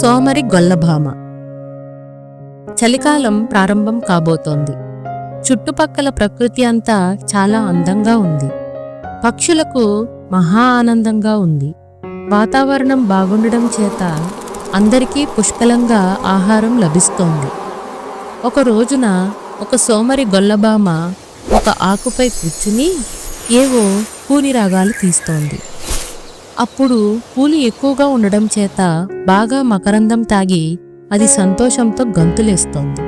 సోమరి గొల్లభామ. చలికాలం ప్రారంభం కాబోతోంది. చుట్టుపక్కల ప్రకృతి అంతా చాలా అందంగా ఉంది. పక్షులకు మహా ఆనందంగా ఉంది. వాతావరణం బాగుండడం చేత అందరికీ పుష్కలంగా ఆహారం లభిస్తోంది. ఒక రోజున ఒక సోమరి గొల్లబామ ఒక ఆకుపై కూర్చుని ఏవో కూని రాగాలు తీస్తోంది. అప్పుడు పూలు ఎక్కువగా ఉండడం చేత బాగా మకరందం తాగి అది సంతోషంతో గంతులేస్తోంది.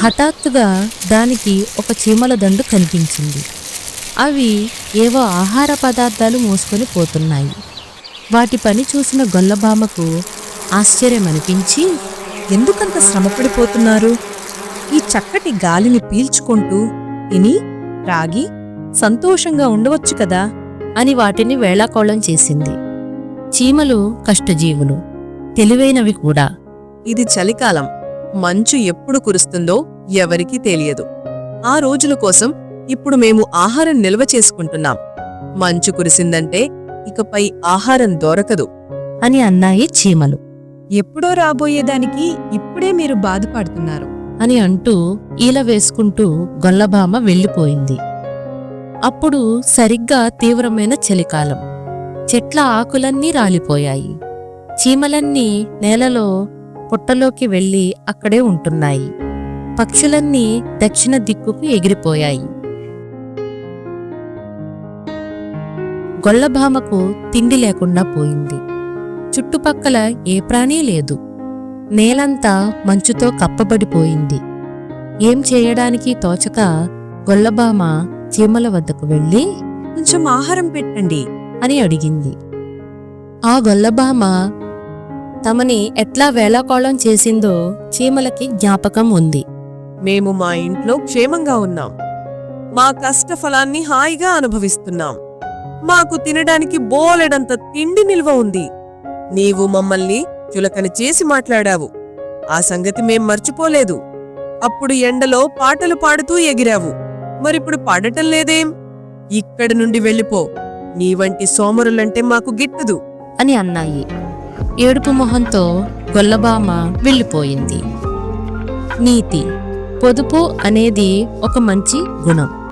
హఠాత్తుగా దానికి ఒక చీమల దండు కనిపించింది. అవి ఏవో ఆహార పదార్థాలు మోసుకొని పోతున్నాయి. వాటి పని చూసిన గొల్లబామకు ఆశ్చర్యమనిపించి ఎందుకంత శ్రమపడిపోతున్నారు? ఈ చక్కటి గాలిని పీల్చుకుంటూ ఇని రాగి సంతోషంగా ఉండవచ్చు కదా? అని వాటిని వేళాకోళం చేసింది. చీమలు కష్టజీవులు తెలివైనవి కూడా. ఇది చలికాలం. మంచు ఎప్పుడు కురుస్తుందో ఎవరికీ తెలియదు. ఆ రోజుల కోసం ఇప్పుడు మేము ఆహారం నిల్వ చేసుకుంటున్నాం. మంచు కురిసిందంటే ఇకపై ఆహారం దొరకదు. అని అన్నాయి చీమలు. ఎప్పుడో రాబోయేదానికి ఇప్పుడే మీరు బాధపడుతున్నారు. అని అంటూ ఈల వేసుకుంటూ గొల్లభామ వెళ్ళిపోయింది. అప్పుడు సరిగ్గా తీవ్రమైన చలికాలం. చెట్ల ఆకులన్నీ రాలిపోయాయి. చీమలన్నీ నేలలో పుట్టలోకి వెళ్ళి అక్కడే ఉంటున్నాయి. పక్షులన్నీ దక్షిణ దిక్కుకు ఎగిరిపోయాయి. గొల్లభామకు తిండి లేకుండా పోయింది. చుట్టుపక్కల ఏ ప్రాణీ లేదు. నేలంతా మంచుతో కప్పబడిపోయింది. ఏం చేయడానికి తోచక గొల్లభామ చీమల వద్దకు వెళ్ళి కొంచెం ఆహారం పెట్టండి అని అడిగింది. ఆ గొల్లబామ తమని ఎట్లా వేళాకోళం చేసిందో చీమలకి జ్ఞాపకం ఉంది. మేము మా ఇంట్లో క్షేమంగా ఉన్నాం. మా కష్టఫలాన్ని హాయిగా అనుభవిస్తున్నాం. మాకు తినడానికి బోలెడంత తిండి నిల్వ ఉంది. నీవు మమ్మల్ని చులకన చేసి మాట్లాడావు. ఆ సంగతి మేం మర్చిపోలేదు. అప్పుడు ఎండలో పాటలు పాడుతూ ఎగిరావు. మరిప్పుడు పాడటం లేదేం? ఇక్కడి నుండి వెళ్ళిపో. నీ వంటి సోమరులంటే మాకు గిట్టదు. అని అన్నాయి. ఏడుపు మొహంతో గొల్లబామ వెళ్ళిపోయింది. నీతి పొదుపు అనేది ఒక మంచి గుణం.